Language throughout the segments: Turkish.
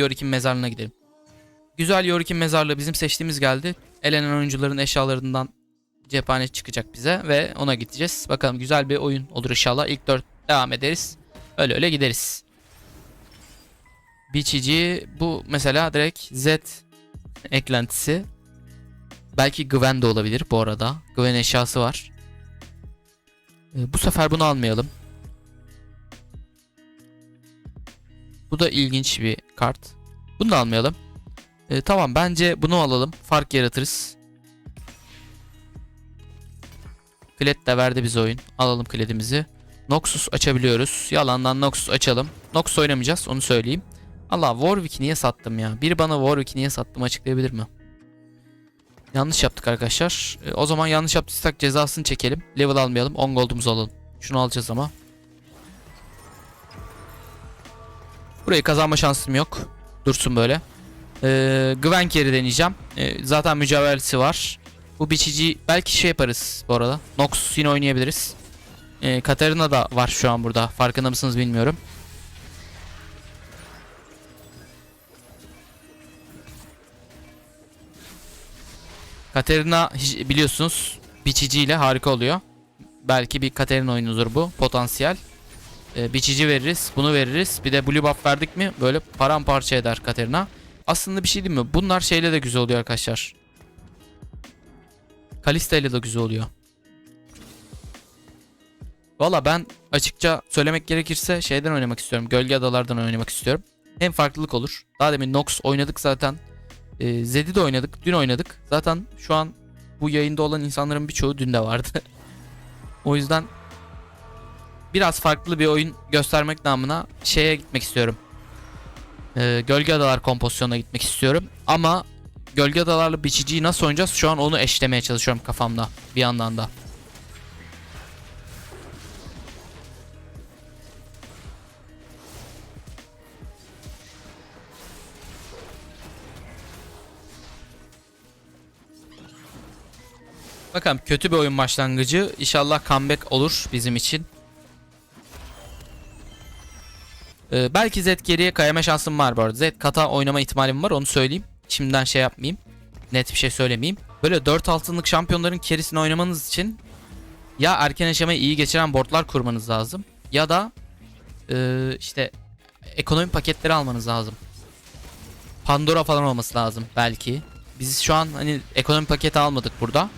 Yorik'in mezarlığına gidelim. Güzel Yorik'in mezarlığı bizim seçtiğimiz geldi. Elenen oyuncuların eşyalarından cephane çıkacak bize ve ona gideceğiz. Bakalım güzel bir oyun olur inşallah. İlk 4 devam ederiz. Öyle öyle gideriz. BCG bu mesela direkt Z eklentisi. Belki Gwen de olabilir bu arada. Gwen eşyası var. Ee, bu sefer bunu almayalım. Bu da ilginç bir kart. Bunu da almayalım. Ee, tamam bence bunu alalım. Fark yaratırız. Kled de verdi bize oyun. Alalım kledimizi. Noxus açabiliyoruz. Yalandan Noxus açalım. Noxus oynamayacağız onu söyleyeyim. Allah Warwick'i niye sattım ya? Biri bana Warwick'i niye sattım açıklayabilir mi? Yanlış yaptık arkadaşlar. Ee, o zaman yanlış yaptıysak cezasını çekelim. Level almayalım. 10 gold'umuzu alalım. Şunu alacağız ama. Burayı kazanma şansım yok. Dursun böyle. Ee, Gwen carry deneyeceğim. Ee, zaten mücevherlisi var. Bu biçici belki şey yaparız bu arada. Noxus yine oynayabiliriz. Ee, Katarina da var şu an burada. Farkında mısınız bilmiyorum. Katarina hiç- biliyorsunuz biçiciyle harika oluyor. Belki bir Katarina oyunudur bu. Potansiyel. Ee, biçici veririz. Bunu veririz. Bir de blue buff verdik mi böyle paramparça eder Katarina. Aslında bir şey değil mi? Bunlar şeyle de güzel oluyor arkadaşlar. Kalista ile de güzel oluyor. Valla ben açıkça söylemek gerekirse şeyden oynamak istiyorum. Gölge Adalardan oynamak istiyorum. Hem farklılık olur. Daha demin Nox oynadık zaten. Ee, Zed'i de oynadık. Dün oynadık. Zaten şu an bu yayında olan insanların birçoğu dün de vardı. o yüzden biraz farklı bir oyun göstermek namına şeye gitmek istiyorum. Ee, Gölge Adalar kompozisyonuna gitmek istiyorum. Ama Gölge Adalarla biçiciyi nasıl oynayacağız? Şu an onu eşlemeye çalışıyorum kafamda bir yandan da. Bakalım kötü bir oyun başlangıcı. İnşallah comeback olur bizim için. Ee, belki Zed geriye kayama şansım var bu arada. Zed kata oynama ihtimalim var onu söyleyeyim. Şimdiden şey yapmayayım. Net bir şey söylemeyeyim. Böyle 4 altınlık şampiyonların kerisini oynamanız için ya erken aşamayı iyi geçiren boardlar kurmanız lazım. Ya da e, işte ekonomi paketleri almanız lazım. Pandora falan olması lazım belki. Biz şu an hani ekonomi paketi almadık burada.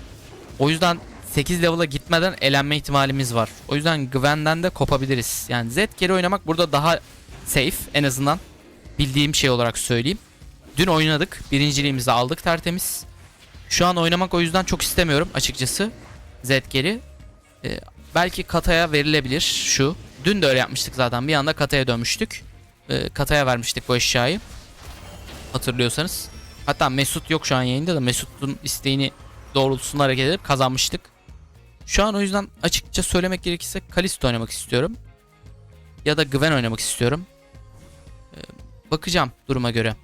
O yüzden 8 level'a gitmeden elenme ihtimalimiz var. O yüzden Gwen'den de kopabiliriz. Yani Zed geri oynamak burada daha safe en azından. Bildiğim şey olarak söyleyeyim. Dün oynadık. Birinciliğimizi aldık tertemiz. Şu an oynamak o yüzden çok istemiyorum açıkçası. Zed geri. Ee, belki Kata'ya verilebilir şu. Dün de öyle yapmıştık zaten. Bir anda Kata'ya dönmüştük. Ee, Kata'ya vermiştik bu eşyayı. Hatırlıyorsanız. Hatta Mesut yok şu an yayında da Mesut'un isteğini doğrultusunda hareket edip kazanmıştık. Şu an o yüzden açıkça söylemek gerekirse Kalisto oynamak istiyorum. Ya da Gwen oynamak istiyorum. Ee, bakacağım duruma göre.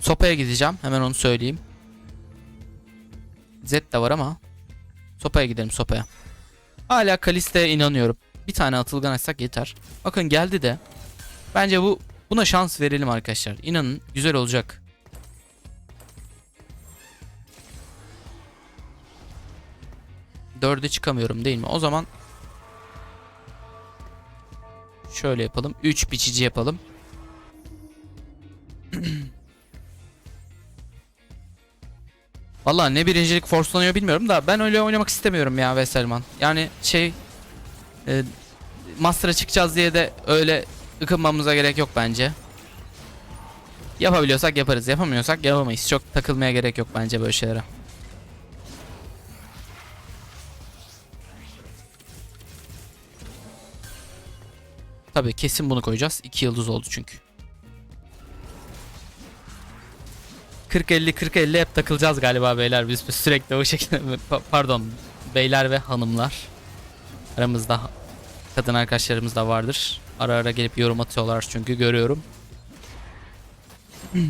Sopa'ya gideceğim. Hemen onu söyleyeyim. Z de var ama. Sopa'ya gidelim Sopa'ya. Hala Kalista'ya inanıyorum. Bir tane atılgan açsak yeter. Bakın geldi de. Bence bu buna şans verelim arkadaşlar. İnanın güzel olacak. Dörde çıkamıyorum değil mi? O zaman şöyle yapalım. 3 biçici yapalım. Vallahi ne birincilik forslanıyor bilmiyorum da ben öyle oynamak istemiyorum ya Veselman. Yani şey e, Master'a çıkacağız diye de öyle ıkınmamıza gerek yok bence. Yapabiliyorsak yaparız. Yapamıyorsak yapamayız. Çok takılmaya gerek yok bence böyle şeylere. Tabii kesin bunu koyacağız. 2 yıldız oldu çünkü. 40-50 40-50 hep takılacağız galiba beyler biz sürekli o şekilde. Pa- pardon beyler ve hanımlar. Aramızda kadın arkadaşlarımız da vardır. Ara ara gelip yorum atıyorlar çünkü görüyorum.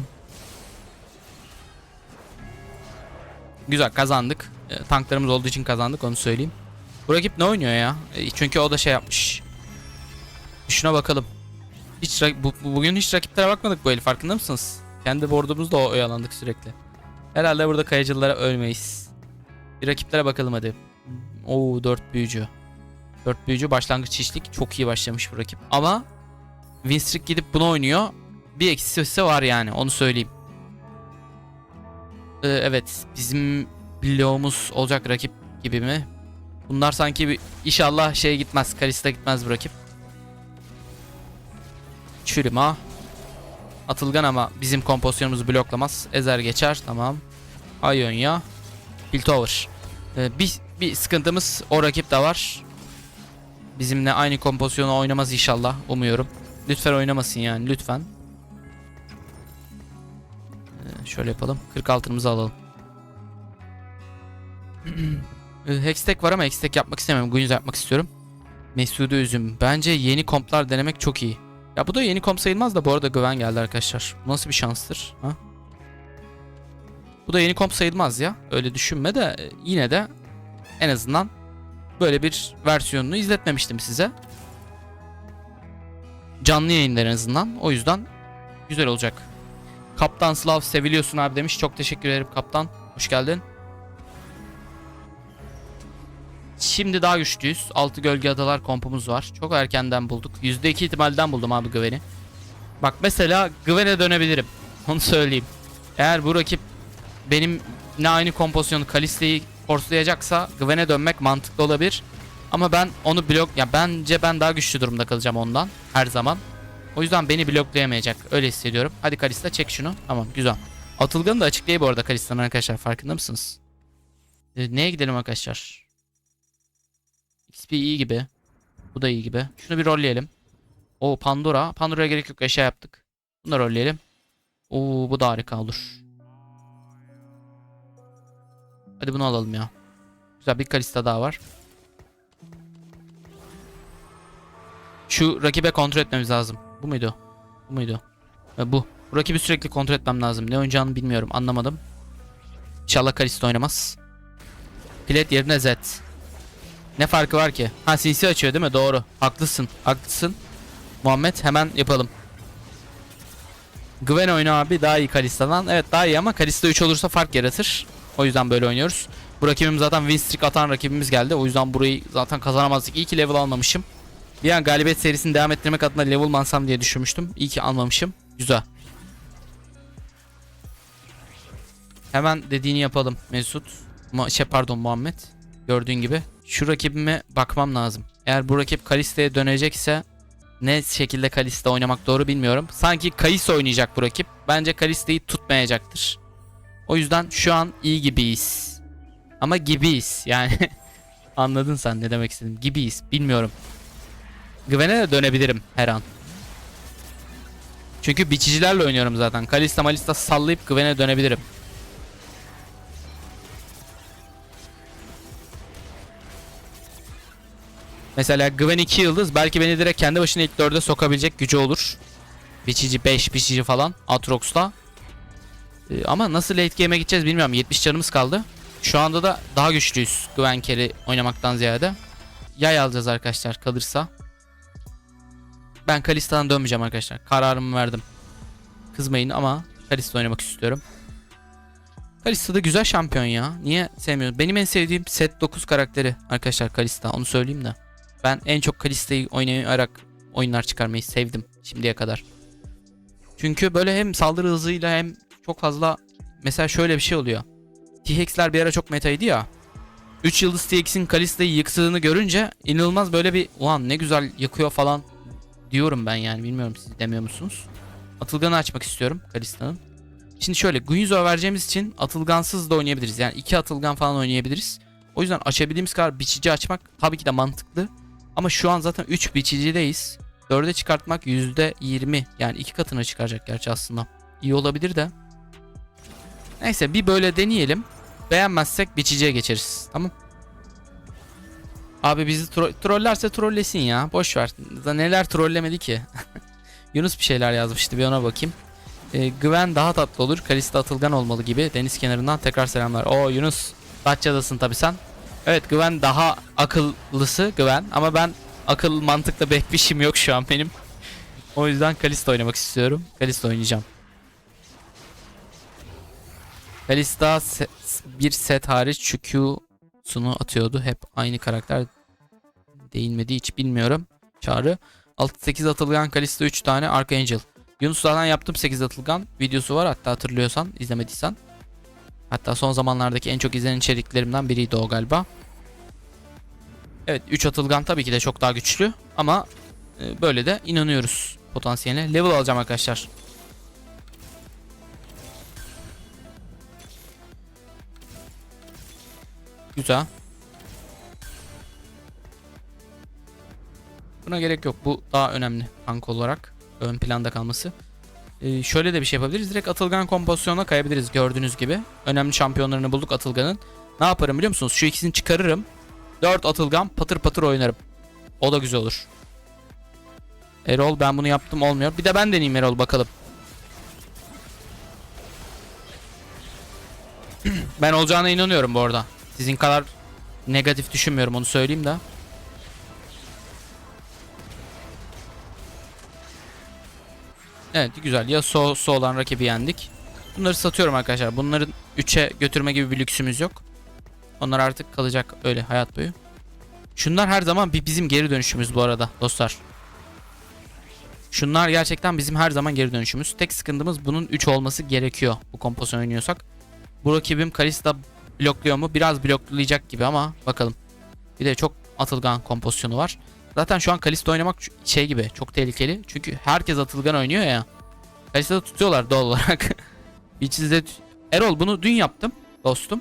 Güzel kazandık. E, tanklarımız olduğu için kazandık onu söyleyeyim. Bu rakip ne oynuyor ya? E, çünkü o da şey yapmış şuna bakalım Hiç bu, bu- bugün hiç rakiplere bakmadık bu el farkında mısınız? Kendi board'umuzda o- oyalandık sürekli. Herhalde burada kayıcılara ölmeyiz. Bir rakiplere bakalım hadi. Oo 4 büyücü. 4 büyücü başlangıç işlik çok iyi başlamış bu rakip. Ama Winstreak gidip bunu oynuyor. Bir eksisi var yani onu söyleyeyim. Ee, evet bizim bloğumuz olacak rakip gibi mi? Bunlar sanki bir inşallah şeye gitmez. Kalista gitmez bu rakip. Çürüma. Atılgan ama bizim kompozisyonumuzu bloklamaz. Ezer geçer. Tamam. Ionia. Piltover. Ee, bir, bir sıkıntımız o rakip de var. Bizimle aynı kompozisyonu oynamaz inşallah. Umuyorum. Lütfen oynamasın yani. Lütfen. Ee, şöyle yapalım. 46'ımızı alalım. Ee, Hextech var ama Hextech yapmak istemiyorum. Guinness yapmak istiyorum. Mesude Üzüm. Bence yeni komplar denemek çok iyi. Ya bu da yeni komp sayılmaz da bu arada güven geldi arkadaşlar. Bu nasıl bir şanstır? Ha? Bu da yeni komp sayılmaz ya. Öyle düşünme de e, yine de en azından böyle bir versiyonunu izletmemiştim size. Canlı yayınlar en azından. O yüzden güzel olacak. Kaptan Slav seviliyorsun abi demiş. Çok teşekkür ederim kaptan. Hoş geldin. Şimdi daha güçlüyüz. Altı gölge adalar kompumuz var. Çok erkenden bulduk. %2 ihtimalden buldum abi Gwen'i. Bak mesela Gwen'e dönebilirim. Onu söyleyeyim. Eğer bu rakip benim ne aynı kompozisyonu Kalista'yı forslayacaksa Gwen'e dönmek mantıklı olabilir. Ama ben onu blok ya bence ben daha güçlü durumda kalacağım ondan her zaman. O yüzden beni bloklayamayacak. Öyle hissediyorum. Hadi Kalista çek şunu. Tamam güzel. Atılgan'ı da açıklayayım bu arada Kalista'nın arkadaşlar. Farkında mısınız? Ee, neye gidelim arkadaşlar? XP iyi gibi. Bu da iyi gibi. Şunu bir rolleyelim. O Pandora. Pandora'ya gerek yok. Eşya yaptık. Bunu rolleyelim. Oo bu da harika olur. Hadi bunu alalım ya. Güzel bir Kalista daha var. Şu rakibe kontrol etmemiz lazım. Bu muydu? Bu muydu? Ha, bu. Bu rakibi sürekli kontrol etmem lazım. Ne oynayacağını bilmiyorum. Anlamadım. İnşallah Kalista oynamaz. Pilet yerine Zed. Ne farkı var ki? Ha CC açıyor değil mi? Doğru. Haklısın. Haklısın. Muhammed hemen yapalım. Gwen oyunu abi daha iyi Kalista'dan. Evet daha iyi ama Kalista 3 olursa fark yaratır. O yüzden böyle oynuyoruz. Bu rakibim zaten win streak atan rakibimiz geldi. O yüzden burayı zaten kazanamazdık. İyi ki level almamışım. Bir an galibiyet serisini devam ettirmek adına level mı alsam diye düşünmüştüm. İyi ki almamışım. Güzel. Hemen dediğini yapalım Mesut. Ma şey pardon Muhammed. Gördüğün gibi. Şu rakibime bakmam lazım. Eğer bu rakip Kalista'ya dönecekse ne şekilde Kalista oynamak doğru bilmiyorum. Sanki Kayıs oynayacak bu rakip. Bence Kalista'yı tutmayacaktır. O yüzden şu an iyi gibiyiz. Ama gibiyiz yani. Anladın sen ne demek istedim. Gibiyiz. Bilmiyorum. Gwen'e de dönebilirim her an. Çünkü biçicilerle oynuyorum zaten. Kalista Malista sallayıp Gwen'e dönebilirim. Mesela Gwen 2 yıldız belki beni direkt kendi başına ilk 4'e sokabilecek gücü olur. Biçici 5 biçici falan Atrox'ta. Ee, ama nasıl late game'e gideceğiz bilmiyorum. 70 canımız kaldı. Şu anda da daha güçlüyüz Gwen carry oynamaktan ziyade. Yay alacağız arkadaşlar kalırsa. Ben Kalista'dan dönmeyeceğim arkadaşlar. Kararımı verdim. Kızmayın ama Kalista oynamak istiyorum. Kalista da güzel şampiyon ya. Niye sevmiyorum? Benim en sevdiğim set 9 karakteri arkadaşlar Kalista. Onu söyleyeyim de. Ben en çok Kalista'yı oynayarak oyunlar çıkarmayı sevdim şimdiye kadar. Çünkü böyle hem saldırı hızıyla hem çok fazla mesela şöyle bir şey oluyor. T-Hex'ler bir ara çok metaydı ya. 3 yıldız TX'in Kalista'yı yıktığını görünce inanılmaz böyle bir ulan ne güzel yakıyor falan diyorum ben yani bilmiyorum siz demiyor musunuz? Atılganı açmak istiyorum Kalista'nın. Şimdi şöyle Guizo vereceğimiz için atılgansız da oynayabiliriz. Yani iki atılgan falan oynayabiliriz. O yüzden açabildiğimiz kadar biçici açmak tabii ki de mantıklı. Ama şu an zaten 3 biçicideyiz. 4'e çıkartmak %20 yani iki katına çıkaracak gerçi aslında. İyi olabilir de. Neyse bir böyle deneyelim. Beğenmezsek biçiciye geçeriz. Tamam. Abi bizi tro- trollerse trollesin ya. Boş ver. Neler trollemedi ki. Yunus bir şeyler yazmıştı bir ona bakayım. Ee, Gwen daha tatlı olur. Kalista Atılgan olmalı gibi. Deniz kenarından tekrar selamlar. Oo Yunus. Datça'dasın tabi sen. Evet Gwen daha akıllısı Gwen. Ama ben akıl mantıkla pek bir işim yok şu an benim. O yüzden Kalista oynamak istiyorum. Kalista oynayacağım. Kalista se- bir set hariç şu Q'sunu atıyordu. Hep aynı karakter değinmedi hiç bilmiyorum. Çağrı. 6-8 atılgan Kalista 3 tane Archangel. Yunus Dağ'dan yaptım 8 atılgan. Videosu var hatta hatırlıyorsan izlemediysen. Hatta son zamanlardaki en çok izlenen içeriklerimden biriydi o galiba. Evet 3 atılgan tabii ki de çok daha güçlü ama e, böyle de inanıyoruz potansiyeline. Level alacağım arkadaşlar. Güzel. Buna gerek yok. Bu daha önemli tank olarak ön planda kalması. Ee, şöyle de bir şey yapabiliriz. Direkt Atılgan kompozisyonuna kayabiliriz gördüğünüz gibi. Önemli şampiyonlarını bulduk Atılgan'ın. Ne yaparım biliyor musunuz? Şu ikisini çıkarırım. 4 Atılgan patır patır oynarım. O da güzel olur. Erol ben bunu yaptım olmuyor. Bir de ben deneyeyim Erol bakalım. ben olacağına inanıyorum bu arada. Sizin kadar negatif düşünmüyorum onu söyleyeyim de. Evet güzel. Ya so, so olan rakibi yendik. Bunları satıyorum arkadaşlar. Bunların 3'e götürme gibi bir lüksümüz yok. Onlar artık kalacak öyle hayat boyu. Şunlar her zaman bir bizim geri dönüşümüz bu arada dostlar. Şunlar gerçekten bizim her zaman geri dönüşümüz. Tek sıkıntımız bunun 3 olması gerekiyor bu kompozisyon oynuyorsak. Bu rakibim Kalista blokluyor mu? Biraz bloklayacak gibi ama bakalım. Bir de çok atılgan kompozisyonu var. Zaten şu an Kalista oynamak şey gibi çok tehlikeli. Çünkü herkes atılgan oynuyor ya. Kalista'da tutuyorlar doğal olarak. Beach'de Erol bunu dün yaptım dostum.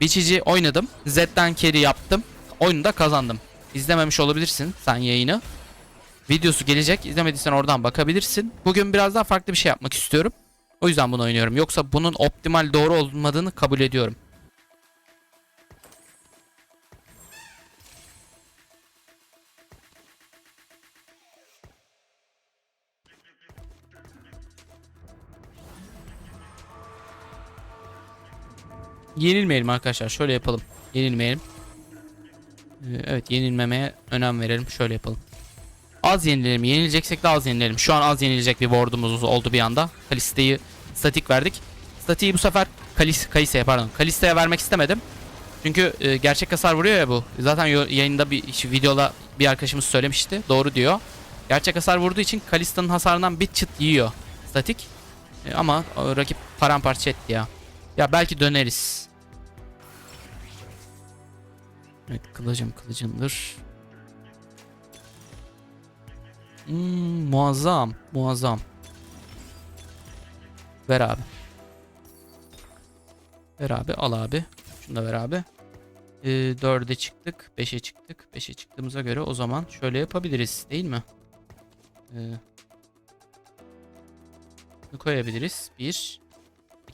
Beach'ici oynadım. Z'den carry yaptım. Oyunu da kazandım. İzlememiş olabilirsin sen yayını. Videosu gelecek. İzlemediysen oradan bakabilirsin. Bugün biraz daha farklı bir şey yapmak istiyorum. O yüzden bunu oynuyorum. Yoksa bunun optimal doğru olmadığını kabul ediyorum. Yenilmeyelim arkadaşlar. Şöyle yapalım. Yenilmeyelim. Ee, Evet yenilmemeye önem verelim. Şöyle yapalım. Az yenilelim. Yenileceksek de az yenilelim. Şu an az yenilecek bir board'umuz oldu bir anda. Kalista'yı statik verdik. Statiği bu sefer Kalis Kalisa'ya pardon. Kalista'ya vermek istemedim. Çünkü e, gerçek hasar vuruyor ya bu. Zaten yayında bir şu videoda bir arkadaşımız söylemişti. Doğru diyor. Gerçek hasar vurduğu için Kalista'nın hasarından bir çıt yiyor statik. E, ama rakip paramparça etti ya. Ya belki döneriz. Evet kılıcım kılıcımdır. Hmm, muazzam muazzam. Ver abi. Ver abi al abi. Şunu da ver abi. Ee, 4'e çıktık. 5'e çıktık. 5'e çıktığımıza göre o zaman şöyle yapabiliriz değil mi? Ee, koyabiliriz. 1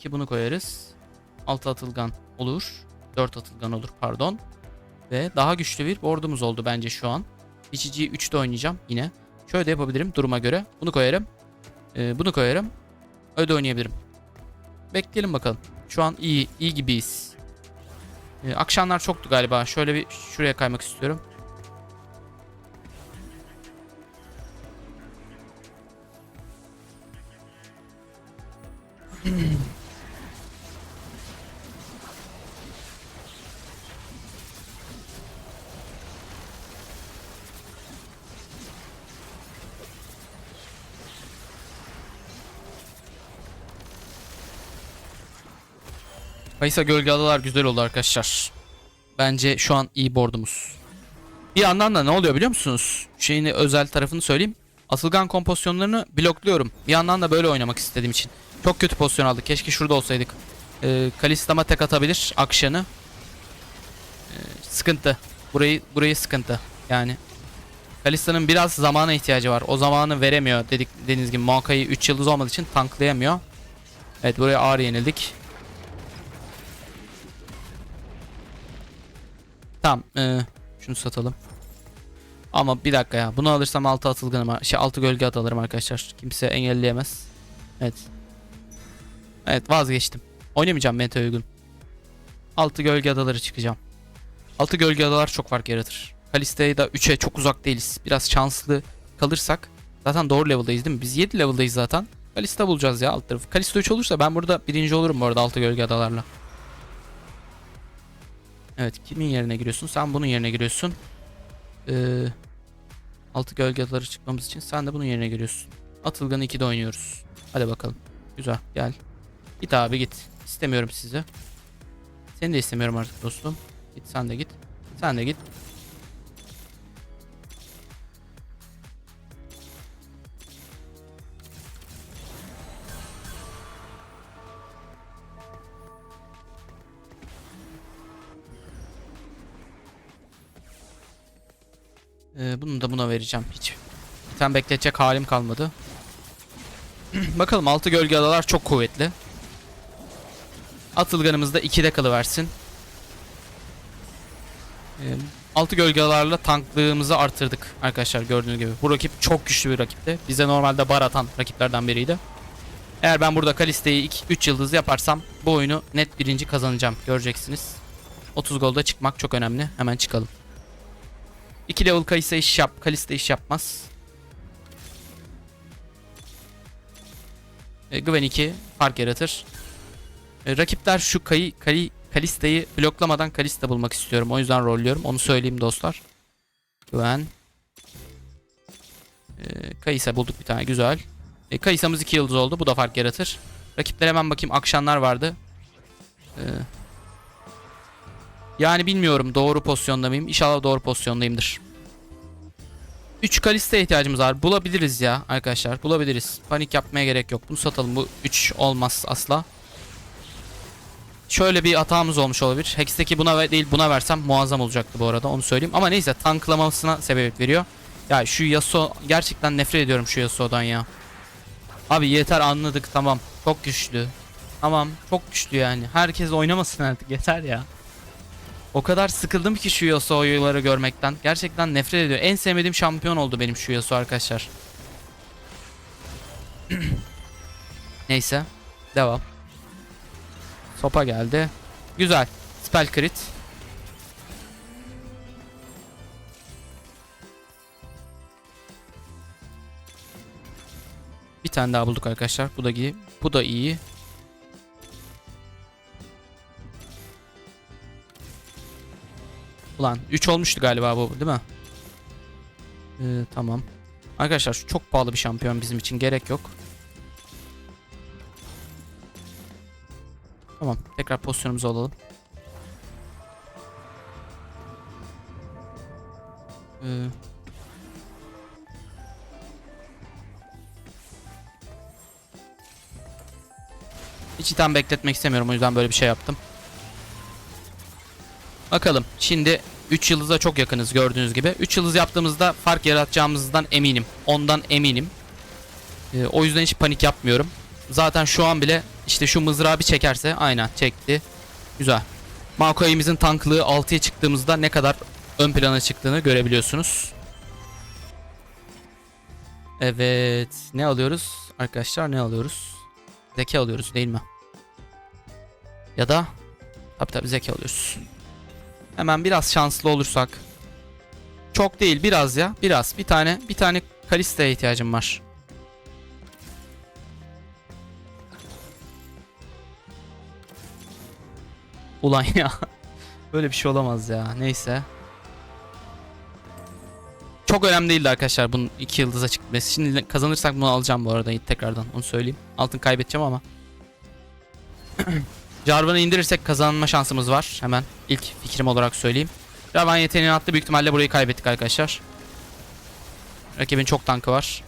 2 bunu koyarız. 6 atılgan olur. 4 atılgan olur pardon. Ve daha güçlü bir board'umuz oldu bence şu an. İçiciyi 3'te oynayacağım yine. Şöyle de yapabilirim duruma göre. Bunu koyarım. Ee, bunu koyarım. Öyle oynayabilirim. Bekleyelim bakalım. Şu an iyi, iyi gibiyiz. Ee, akşamlar çoktu galiba. Şöyle bir şuraya kaymak istiyorum. Kayısa gölge adalar güzel oldu arkadaşlar. Bence şu an iyi board'umuz. Bir yandan da ne oluyor biliyor musunuz? Şeyini özel tarafını söyleyeyim. Atılgan kompozisyonlarını blokluyorum. Bir yandan da böyle oynamak istediğim için. Çok kötü pozisyon aldık. Keşke şurada olsaydık. Ee, Kalistama tek atabilir akşanı. Ee, sıkıntı. Burayı burayı sıkıntı. Yani Kalista'nın biraz zamana ihtiyacı var. O zamanı veremiyor dedik dediğiniz gibi Maokai'yi 3 yıldız olmadığı için tanklayamıyor. Evet buraya ağır yenildik. Tamam. eee, şunu satalım. Ama bir dakika ya. Bunu alırsam 6 atılganım. Şey 6 gölge at alırım arkadaşlar. Kimse engelleyemez. Evet. Evet vazgeçtim. Oynamayacağım meta uygun. 6 gölge adaları çıkacağım. 6 gölge adalar çok fark yaratır. Kalista'ya da 3'e çok uzak değiliz. Biraz şanslı kalırsak Zaten doğru level'dayız değil mi? Biz 7 level'dayız zaten. Kalista bulacağız ya alt tarafı. Kalista 3 olursa ben burada birinci olurum bu arada altı gölge adalarla. Evet kimin yerine giriyorsun? Sen bunun yerine giriyorsun. Ee, altı gölge adaları çıkmamız için sen de bunun yerine giriyorsun. Atılgan'ı 2'de oynuyoruz. Hadi bakalım. Güzel gel. Git abi git. İstemiyorum sizi. Seni de istemiyorum artık dostum. Git sen de git. Sen de git. Bunu da buna vereceğim. Hiç tane bekletecek halim kalmadı. Bakalım altı gölge adalar çok kuvvetli. Atılganımız da 2'de kalıversin. Ee, altı gölge adalarla tanklığımızı artırdık arkadaşlar gördüğünüz gibi. Bu rakip çok güçlü bir rakipti. Bize normalde bar atan rakiplerden biriydi. Eğer ben burada Kalista'yı 3 yıldız yaparsam bu oyunu net birinci kazanacağım. Göreceksiniz. 30 golda çıkmak çok önemli. Hemen çıkalım. 2 level Kalista iş yap. Kalista iş yapmaz. E, Gwen 2 fark yaratır. E, rakipler şu Kayı, Kali, Kalista'yı bloklamadan Kalista bulmak istiyorum. O yüzden rolluyorum. Onu söyleyeyim dostlar. Gwen. E, Kayısa bulduk bir tane. Güzel. E, Kayısa'mız 2 yıldız oldu. Bu da fark yaratır. Rakiplere hemen bakayım. Akşamlar vardı. E, yani bilmiyorum doğru pozisyonda mıyım? İnşallah doğru pozisyondayımdır. 3 Kalista ihtiyacımız var. Bulabiliriz ya arkadaşlar. Bulabiliriz. Panik yapmaya gerek yok. Bunu satalım. Bu 3 olmaz asla. Şöyle bir hatamız olmuş olabilir. Hex'teki buna değil buna versem muazzam olacaktı bu arada onu söyleyeyim. Ama neyse tanklamasına sebebiyet veriyor. Ya şu Yasuo gerçekten nefret ediyorum şu Yasuo'dan ya. Abi yeter anladık tamam. Çok güçlü. Tamam çok güçlü yani. Herkes oynamasın artık yeter ya. O kadar sıkıldım ki şu Yasuo'ları görmekten. Gerçekten nefret ediyor. En sevmediğim şampiyon oldu benim şu Yasuo arkadaşlar. Neyse. Devam. Sopa geldi. Güzel. Spell crit. Bir tane daha bulduk arkadaşlar. Bu da iyi. Bu da iyi. Ulan 3 olmuştu galiba bu değil mi? Ee, tamam. Arkadaşlar şu çok pahalı bir şampiyon bizim için gerek yok. Tamam tekrar pozisyonumuzu alalım. Ee, hiç item bekletmek istemiyorum o yüzden böyle bir şey yaptım. Bakalım. Şimdi 3 yıldıza çok yakınız gördüğünüz gibi. 3 yıldız yaptığımızda fark yaratacağımızdan eminim. Ondan eminim. Ee, o yüzden hiç panik yapmıyorum. Zaten şu an bile işte şu mızrağı bir çekerse aynen çekti. Güzel. Makoy'imizin tanklığı 6'ya çıktığımızda ne kadar ön plana çıktığını görebiliyorsunuz. Evet. Ne alıyoruz? Arkadaşlar ne alıyoruz? Zeka alıyoruz değil mi? Ya da tabi tabi zeka alıyoruz. Hemen biraz şanslı olursak. Çok değil biraz ya. Biraz. Bir tane bir tane Kalista'ya ihtiyacım var. Ulan ya. Böyle bir şey olamaz ya. Neyse. Çok önemli değildi arkadaşlar bunun 2 yıldıza çıkması. Şimdi kazanırsak bunu alacağım bu arada tekrardan. Onu söyleyeyim. Altın kaybedeceğim ama. Jarvan'ı indirirsek kazanma şansımız var. Hemen ilk fikrim olarak söyleyeyim. Jarvan yeteneğini attı. Büyük ihtimalle burayı kaybettik arkadaşlar. Rakibin çok tankı var.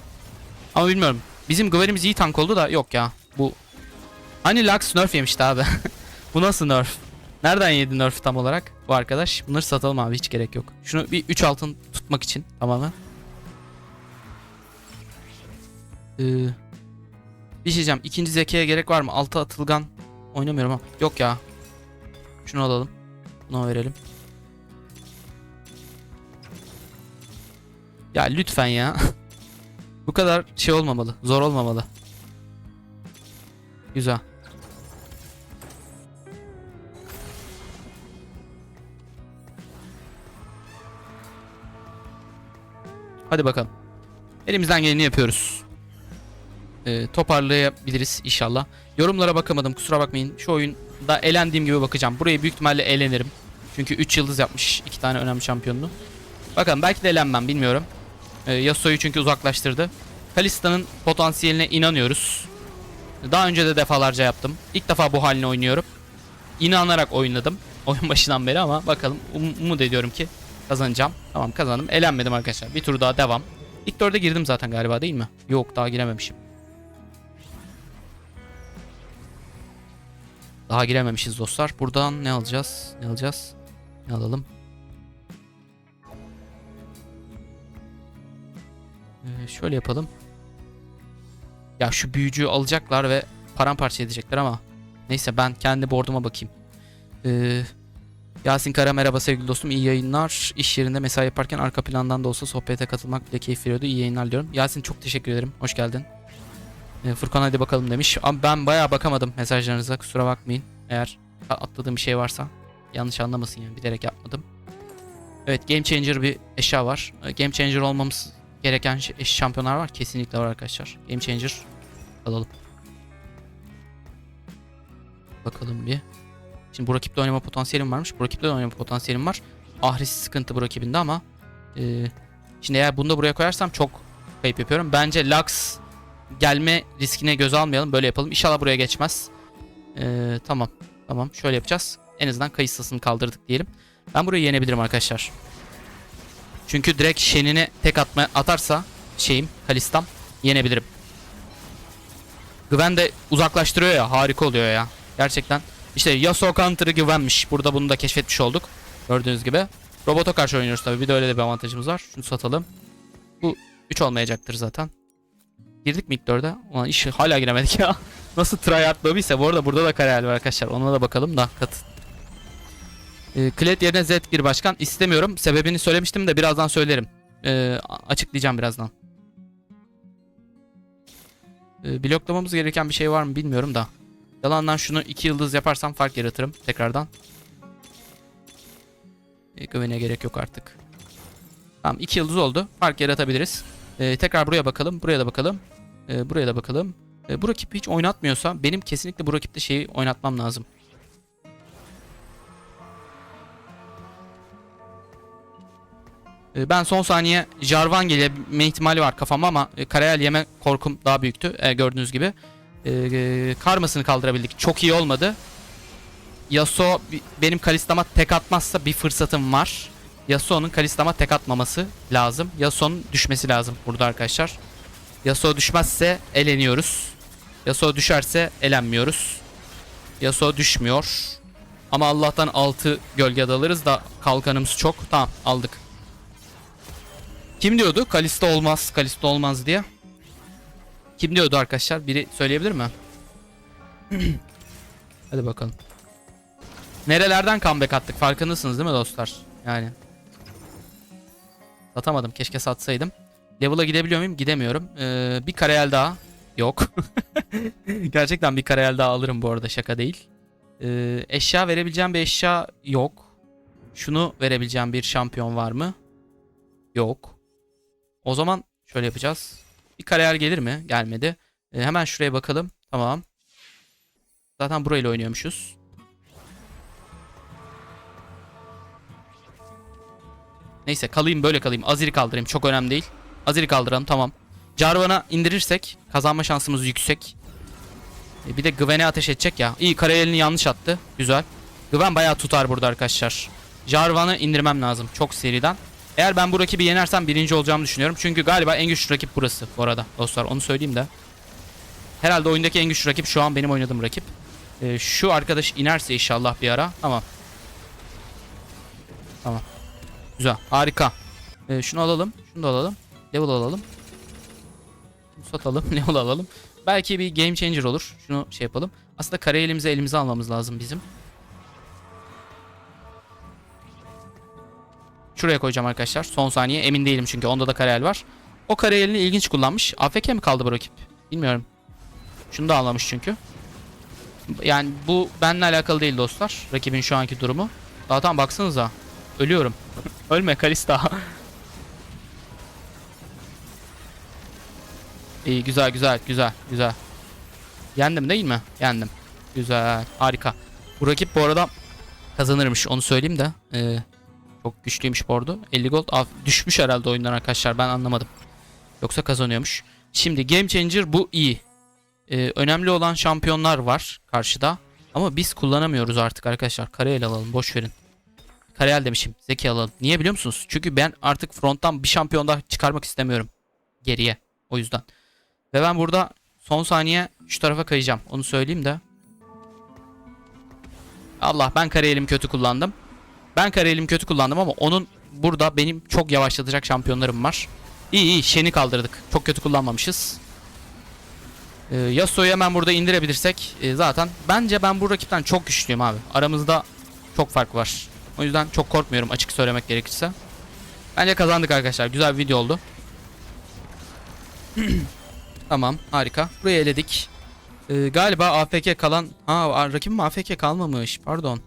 Ama bilmiyorum. Bizim Gwen'imiz iyi tank oldu da yok ya. Bu Hani Lux nerf yemişti abi. Bu nasıl nerf? Nereden yedi nerf tam olarak bu arkadaş? Bunları satalım abi hiç gerek yok. Şunu bir 3 altın tutmak için tamamen. Ee, bir şey diyeceğim. İkinci zekaya gerek var mı? Altı atılgan oynamıyorum ama. Yok ya. Şunu alalım. Bunu verelim. Ya lütfen ya. Bu kadar şey olmamalı. Zor olmamalı. Güzel. Hadi bakalım. Elimizden geleni yapıyoruz. Ee, toparlayabiliriz inşallah. Yorumlara bakamadım kusura bakmayın. Şu oyunda elendiğim gibi bakacağım. Burayı büyük ihtimalle elenirim. Çünkü 3 yıldız yapmış iki tane önemli şampiyonunu. Bakalım belki de elenmem bilmiyorum. Ee, Yasuo'yu çünkü uzaklaştırdı. Kalista'nın potansiyeline inanıyoruz. Daha önce de defalarca yaptım. İlk defa bu halini oynuyorum. İnanarak oynadım. Oyun başından beri ama bakalım um- umut ediyorum ki kazanacağım. Tamam kazandım. Elenmedim arkadaşlar. Bir tur daha devam. İlk dörde girdim zaten galiba değil mi? Yok daha girememişim. Daha girememişiz dostlar. Buradan ne alacağız? Ne alacağız? Ne alalım? Ee, şöyle yapalım. Ya şu büyücüyü alacaklar ve paramparça edecekler ama neyse ben kendi board'uma bakayım. Ee, Yasin Kara merhaba sevgili dostum iyi yayınlar. İş yerinde mesai yaparken arka plandan da olsa sohbete katılmak bile keyif veriyordu. İyi yayınlar diyorum. Yasin çok teşekkür ederim. Hoş geldin. Ee, Furkan hadi bakalım demiş. Ama ben bayağı bakamadım mesajlarınıza. Kusura bakmayın. Eğer atladığım bir şey varsa yanlış anlamasın yani bilerek yapmadım. Evet Game Changer bir eşya var. Ee, Game Changer olmamız gereken şampiyonlar var. Kesinlikle var arkadaşlar. Game Changer alalım. Bakalım bir. Şimdi bu rakipte oynama potansiyelim varmış. Bu rakipte de oynama potansiyelim var. Ahris sıkıntı bu rakibinde ama e, şimdi eğer bunu da buraya koyarsam çok kayıp yapıyorum. Bence Lux gelme riskine göz almayalım. Böyle yapalım. İnşallah buraya geçmez. E, tamam. Tamam. Şöyle yapacağız. En azından kayıtsasını kaldırdık diyelim. Ben burayı yenebilirim arkadaşlar. Çünkü direkt Shen'ine tek atma atarsa şeyim Kalistam yenebilirim. Gwen de uzaklaştırıyor ya harika oluyor ya. Gerçekten. İşte Yasuo counter'ı Gwen'miş. Burada bunu da keşfetmiş olduk. Gördüğünüz gibi. Robota karşı oynuyoruz tabii. Bir de öyle de bir avantajımız var. Şunu satalım. Bu 3 olmayacaktır zaten. Girdik mi ilk 4'e? Ulan iş hala giremedik ya. Nasıl tryhard lobby'se bu arada burada da karayel var arkadaşlar. Ona da bakalım da kat. Ee, Kled yerine Z gir başkan. istemiyorum. Sebebini söylemiştim de birazdan söylerim. A- açıklayacağım birazdan. Ee, bloklamamız gereken bir şey var mı bilmiyorum da. Yalandan şunu 2 yıldız yaparsam fark yaratırım tekrardan. Ee, güvene gerek yok artık. Tamam 2 yıldız oldu. Fark yaratabiliriz. Ee, tekrar buraya bakalım. Buraya da bakalım. Ee, buraya da bakalım. Ee, bu rakip hiç oynatmıyorsa benim kesinlikle bu rakipte şeyi oynatmam lazım. Ben son saniye Jarvan gelme ihtimali var kafamda ama e, Karayel yeme korkum daha büyüktü e, gördüğünüz gibi. E, karmasını kaldırabildik. Çok iyi olmadı. Yasuo benim Kalistama tek atmazsa bir fırsatım var. Yasuo'nun Kalistama tek atmaması lazım. Yasuo'nun düşmesi lazım burada arkadaşlar. Yasuo düşmezse eleniyoruz. Yasuo düşerse elenmiyoruz. Yasuo düşmüyor. Ama Allah'tan 6 gölge alırız da kalkanımız çok. Tamam aldık. Kim diyordu? Kalista olmaz, Kalista olmaz diye. Kim diyordu arkadaşlar? Biri söyleyebilir mi? Hadi bakalım. Nerelerden comeback attık farkındasınız değil mi dostlar? Yani. Satamadım. Keşke satsaydım. Level'a gidebiliyor muyum? Gidemiyorum. Ee, bir kareyel daha. Yok. Gerçekten bir kareyel daha alırım bu arada. Şaka değil. Ee, eşya verebileceğim bir eşya yok. Şunu verebileceğim bir şampiyon var mı? Yok. O zaman şöyle yapacağız. Bir kariyer gelir mi? Gelmedi. Ee, hemen şuraya bakalım. Tamam. Zaten burayla oynuyormuşuz. Neyse kalayım böyle kalayım. Azir'i kaldırayım. Çok önemli değil. Azir'i kaldıralım tamam. Jarvan'a indirirsek kazanma şansımız yüksek. Ee, bir de Gwen'e ateş edecek ya. İyi kariyelini yanlış attı. Güzel. Gwen bayağı tutar burada arkadaşlar. Jarvan'ı indirmem lazım. Çok seriden. Eğer ben bu rakibi yenersem birinci olacağımı düşünüyorum. Çünkü galiba en güçlü rakip burası bu arada dostlar. Onu söyleyeyim de. Herhalde oyundaki en güçlü rakip şu an benim oynadığım rakip. Ee, şu arkadaş inerse inşallah bir ara. Tamam. Güzel. Harika. Ee, şunu alalım. Şunu da alalım. Level alalım. Şunu satalım. Level alalım. Belki bir game changer olur. Şunu şey yapalım. Aslında kare elimize elimize almamız lazım bizim. Şuraya koyacağım arkadaşlar. Son saniye. Emin değilim çünkü onda da kareyel var. O kareyelini ilginç kullanmış. AFK mi kaldı bu rakip? Bilmiyorum. Şunu da anlamış çünkü. Yani bu benimle alakalı değil dostlar. Rakibin şu anki durumu. Zaten baksanıza. Ölüyorum. Ölme Kalista. İyi güzel güzel güzel güzel. Yendim değil mi? Yendim. Güzel harika. Bu rakip bu arada kazanırmış onu söyleyeyim de. Ee, çok güçlüymüş arada. 50 gold af- düşmüş herhalde oyundan arkadaşlar ben anlamadım. Yoksa kazanıyormuş. Şimdi Game Changer bu iyi. Ee, önemli olan şampiyonlar var karşıda. Ama biz kullanamıyoruz artık arkadaşlar. Karayel alalım boş verin. Karayel demişim. Zeki alalım. Niye biliyor musunuz? Çünkü ben artık fronttan bir şampiyon daha çıkarmak istemiyorum. Geriye. O yüzden. Ve ben burada son saniye şu tarafa kayacağım. Onu söyleyeyim de. Allah ben Karayel'imi kötü kullandım. Ben Karayel'imi kötü kullandım ama onun burada benim çok yavaşlatacak şampiyonlarım var. İyi iyi Shen'i kaldırdık. Çok kötü kullanmamışız. Ee, Yasuo'yu hemen burada indirebilirsek e, zaten bence ben bu rakipten çok güçlüyüm abi. Aramızda çok fark var. O yüzden çok korkmuyorum açık söylemek gerekirse. Bence kazandık arkadaşlar. Güzel bir video oldu. tamam harika. Burayı eledik. Ee, galiba AFK kalan... Ha rakibim AFK kalmamış. Pardon.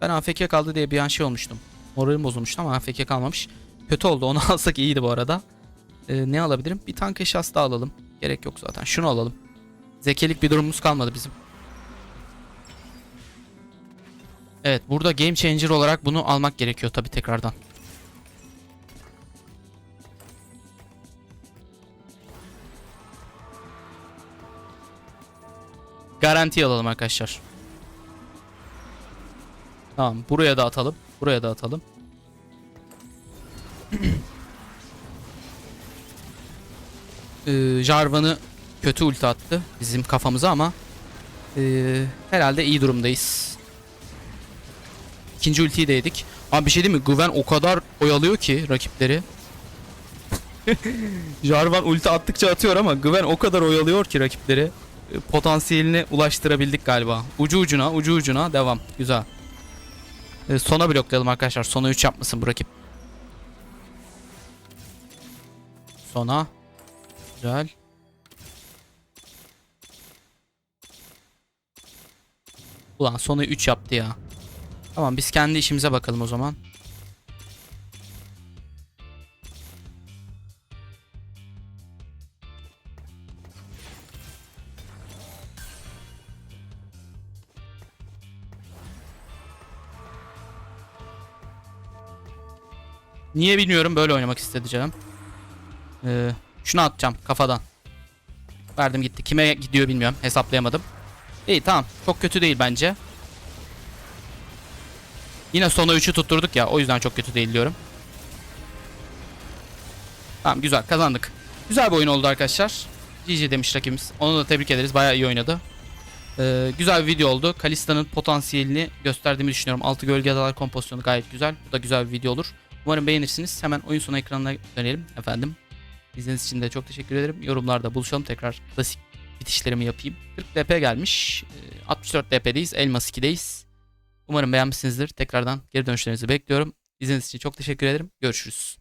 Ben AFK kaldı diye bir an şey olmuştum. Moralim bozulmuştu ama AFK kalmamış. Kötü oldu. Onu alsak iyiydi bu arada. Ee, ne alabilirim? Bir tank eşyası da alalım. Gerek yok zaten. Şunu alalım. Zekelik bir durumumuz kalmadı bizim. Evet burada game changer olarak bunu almak gerekiyor tabi tekrardan. Garanti alalım arkadaşlar. Tamam buraya da atalım. Buraya da atalım. ee, Jarvan'ı kötü ulti attı bizim kafamıza ama ee, herhalde iyi durumdayız. İkinci ultiyi de yedik. Abi bir şey değil mi? Güven o kadar oyalıyor ki rakipleri. Jarvan ulti attıkça atıyor ama Güven o kadar oyalıyor ki rakipleri. E, Potansiyelini ulaştırabildik galiba. Ucu ucuna, ucu ucuna devam. Güzel. E, sona bloklayalım arkadaşlar. Sona 3 yapmasın bu rakip. Sona. Güzel. Ulan sonu 3 yaptı ya. Tamam biz kendi işimize bakalım o zaman. Niye bilmiyorum böyle oynamak istedi canım. Ee, şunu atacağım kafadan. Verdim gitti. Kime gidiyor bilmiyorum. Hesaplayamadım. İyi tamam. Çok kötü değil bence. Yine sona 3'ü tutturduk ya. O yüzden çok kötü değil diyorum. Tamam güzel kazandık. Güzel bir oyun oldu arkadaşlar. GG demiş rakibimiz. Onu da tebrik ederiz. Bayağı iyi oynadı. Ee, güzel bir video oldu. Kalista'nın potansiyelini gösterdiğimi düşünüyorum. Altı gölge adalar kompozisyonu gayet güzel. Bu da güzel bir video olur. Umarım beğenirsiniz. Hemen oyun sonu ekranına dönelim efendim. İzlediğiniz için de çok teşekkür ederim. Yorumlarda buluşalım. Tekrar klasik bitişlerimi yapayım. 40 DP gelmiş. Ee, 64 DP'deyiz. Elmas 2'deyiz. Umarım beğenmişsinizdir. Tekrardan geri dönüşlerinizi bekliyorum. İzlediğiniz için çok teşekkür ederim. Görüşürüz.